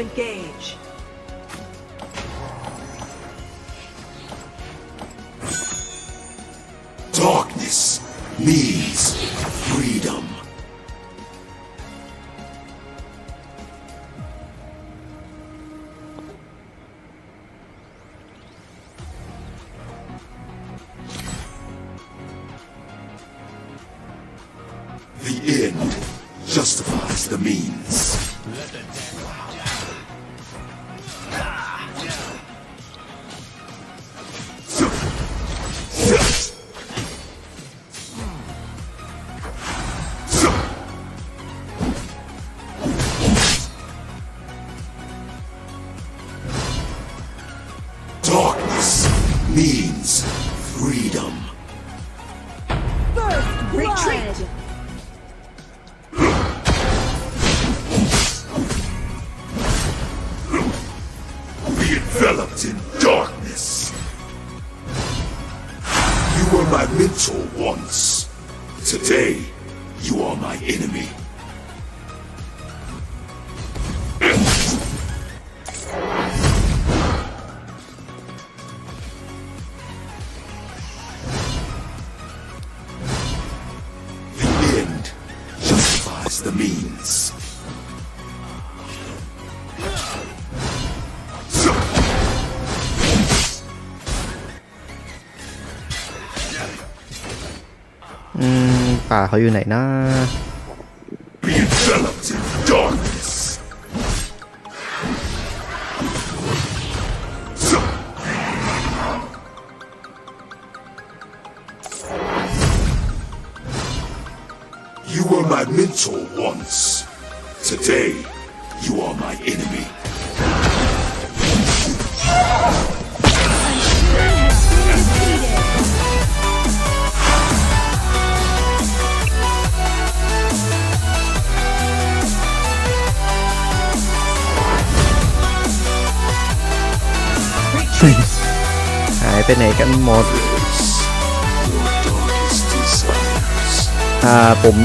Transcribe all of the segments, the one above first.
Engage. Darkness needs freedom. The end justifies the means. Enveloped in darkness. You were my mentor once. Today, you are my enemy. The end justifies the means. ป่าเขาอยู่ไหนนะ Be enveloped in darkness. You were my mentor once. Today, you are my enemy. ไปไหนกันหมดอ่าผม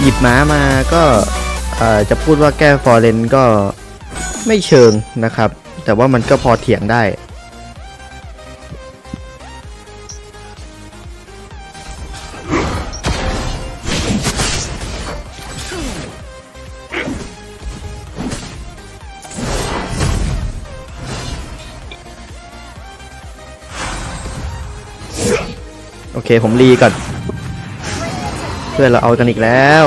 หยิบม้ามาก็อ่อจะพูดว่าแก้ฟอร์เรนก็ไม่เชิงนะครับ แต่ว่ามันก็พอเถียงได้ เคผมรีก่อน เพื่อนเราเอากันอีกแล้ว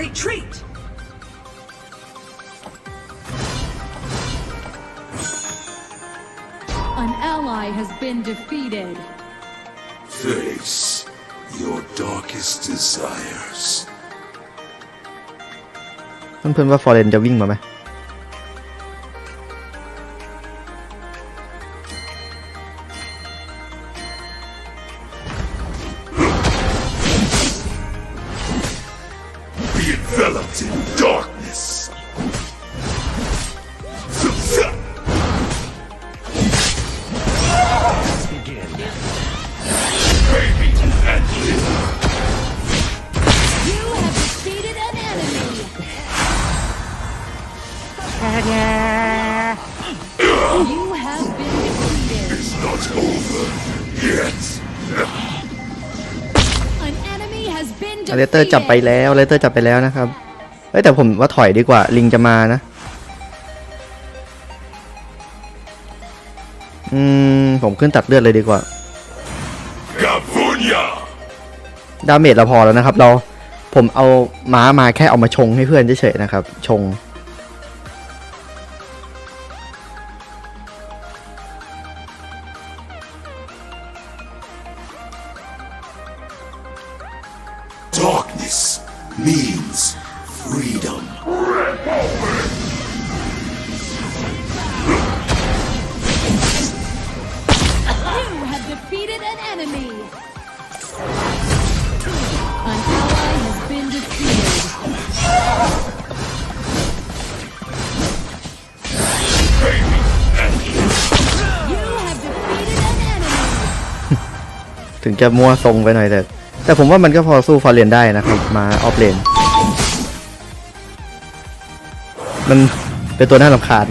Retreat. An ally has been defeated. Face your darkest desires. เพื่อนๆว่าฟอร์เรนจะวิ่งมาไหม เลเตอร์จับไป defeated. แล้วเลเตอร์จับไปแล้วนะครับเอ้ยแต่ผมว่าถอยดีกว่า ลิงจะมานะ อืม ผมขึ้นตัดเลือดเลยดีกว่า Gavunya. ดาเมจเราพอแล้วนะครับ เราผมเอาม้ามาแค่เอามาชงให้เพื่อนเฉยๆนะครับ ชง Darkness means freedom. You have defeated an enemy. An ally has been defeated. Baby and live. You have defeated an enemy. ถึงจะมั่วทรงไปหน่อยแต่ แต่ผมว่ามันก็พอสู้ฟอร์เรนได้นะครับมาออฟเลนมันเป็นตัวน่ารำคาญ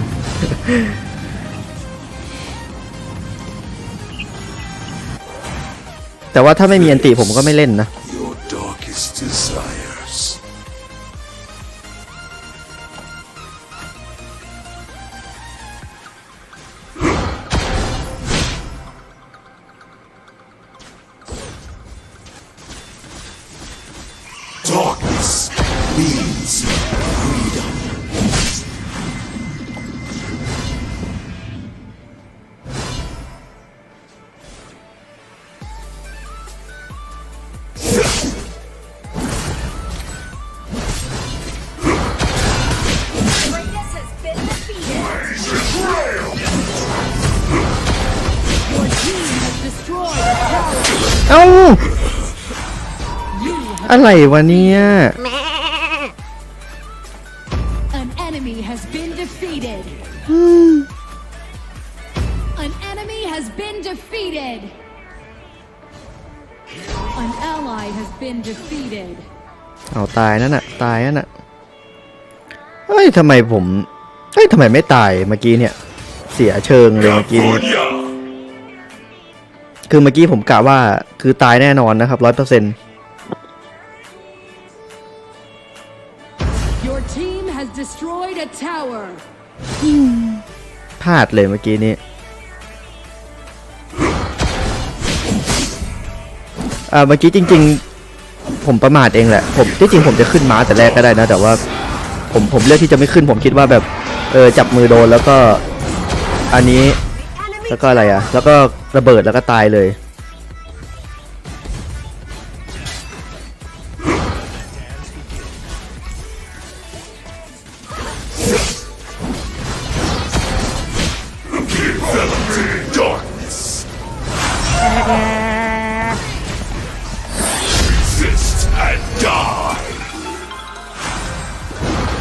แต่ว่าถ้าไม่มีอันติผมก็ไม่เล่นนะ อะไรวะเนี่ย An enemy has been defeated. An enemy has been defeated. An ally has been defeated. เอาตายนั่นน่ะ ตายนั่นน่ะเฮ้ยทำไมผมเฮ้ยทำไมไม่ตายเมื่อกี้เนี่ย เสียเชิงเลยเมื่อกี้นี้ California! คือเมื่อกี้ผมกะว่าคือตายแน่นอนนะครับร้อยเปอร์เซ็นต์ พลาดเลยเมื่อกี้นี้อ่าเมื่อกี้จริง ๆ ผมประมาทเองแหละ ผมที่จริงผมจะขึ้นม้าแต่แรกก็ได้นะ แต่ว่าผมผมเลือกที่จะไม่ขึ้น ผมคิดว่าแบบ เออจับมือโดนแล้วก็ อันนี้ แล้วก็อะไรอะแล้วก็ระเบิดแล้วก็ตายเลย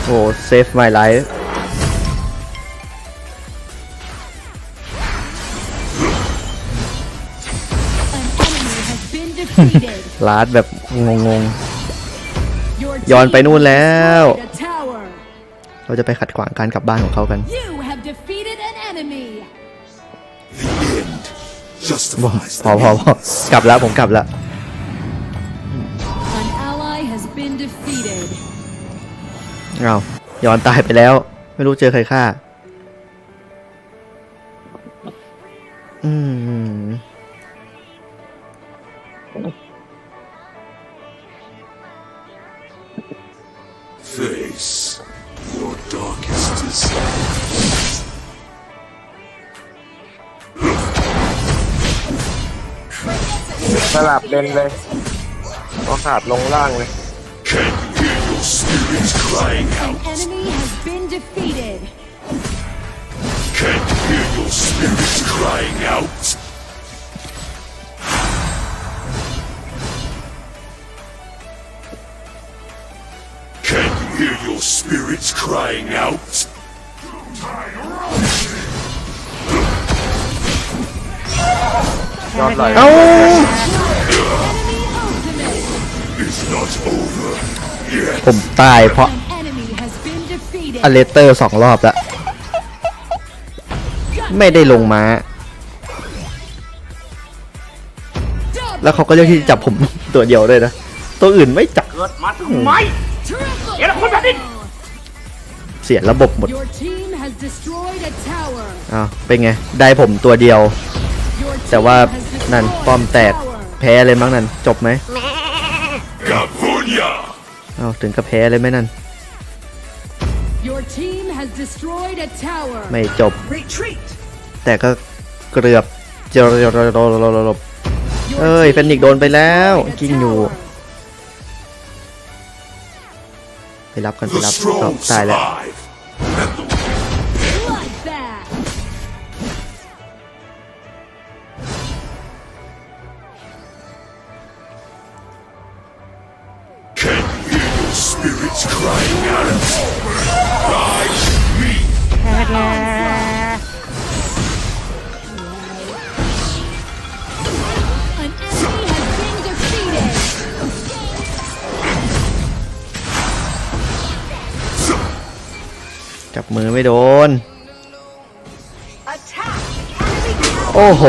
โอ้เซฟ my life An enemy has been defeated. ลาดแบบงง Your ย้อนไป team นู่นแล้ว destroyed a tower. ๆเราจะไปขัดขวางการกลับบ้านของเขากัน You have defeated an enemy. The end พอ justifies พอ the พอพอ means. กลับแล้วผมกลับแล้ว อ้าวย้อนตายไปแล้ว ไม่รู้เจอใครฆ่า อืม Face your darkest desires. สลับเลนเลยก็ขาดลงล่างเลย Can spirit crying out. An enemy has been defeated. Can't hear your spirits crying out. Can't hear your spirits crying out? Not like. Oh! ผมตายเพราะ An enemy has been defeated. อเลสเตอร์สองรอบแล้วไม่ได้ลงม้า Double แล้วเขาก็เลือกที่จะจับผมตัวเดียวด้วยนะ ตัวอื่นไม่จับเกิดมาทำไม Triple เดี๋ยวเราคนแบบนี้เสียระบบหมด Your team has destroyed a tower. อ้าวเป็นไง ได้ผมตัวเดียว Your แต่ว่า team has นั่น destroyed ป้อม a แตก tower. แพ้เลยมั้งนั่นจบไหม California! อ้าวถึงกับแพ้เลยไหมนั่น Your team has destroyed a tower. ไม่จบ Retreat. แต่ก็เกือบจะรบ Your เอ้ย team เฟนิกซ์โดนไปแล้ว destroyed a กิ้งอยู่ tower. ไปรับกันไป The รับ strong อ้าวตายแล้ว จับมือไม่โดน โอ้โห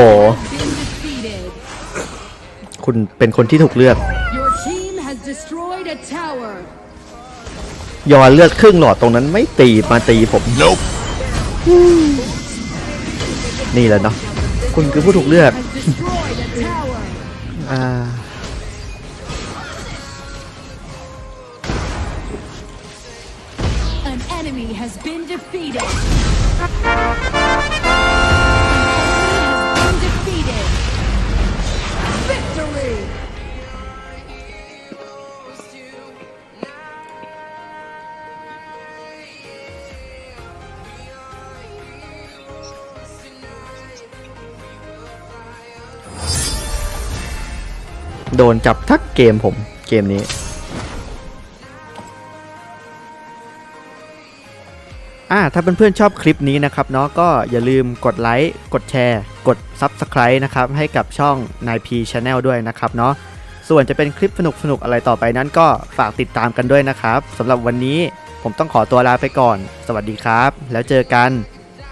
คุณเป็นคนที่ถูกเลือก ยอนเลือดครึ่งหลอดตรงนั้นไม่ตีมาตีผม Nope. นี่แหละเนาะคุณคือผู้ถูกเลือก Has destroyed a tower. อ่า An โดนจับทักเกมผมเกมนี้ อ่าถ้าเพื่อนๆชอบคลิปนี้นะครับเนาะก็อย่าลืมกดไลค์ กดแชร์ กด Subscribe นะครับ ให้กับช่อง 9P Channel ด้วยนะครับเนาะส่วนจะเป็นคลิปสนุกๆอะไรต่อไปนั้นก็ฝากติดตามกันด้วยนะครับสำหรับวันนี้ผมต้องขอตัวลาไปก่อน สวัสดีครับ แล้วเจอกัน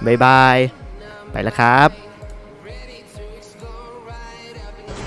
บ๊ายบาย ไปแล้วครับ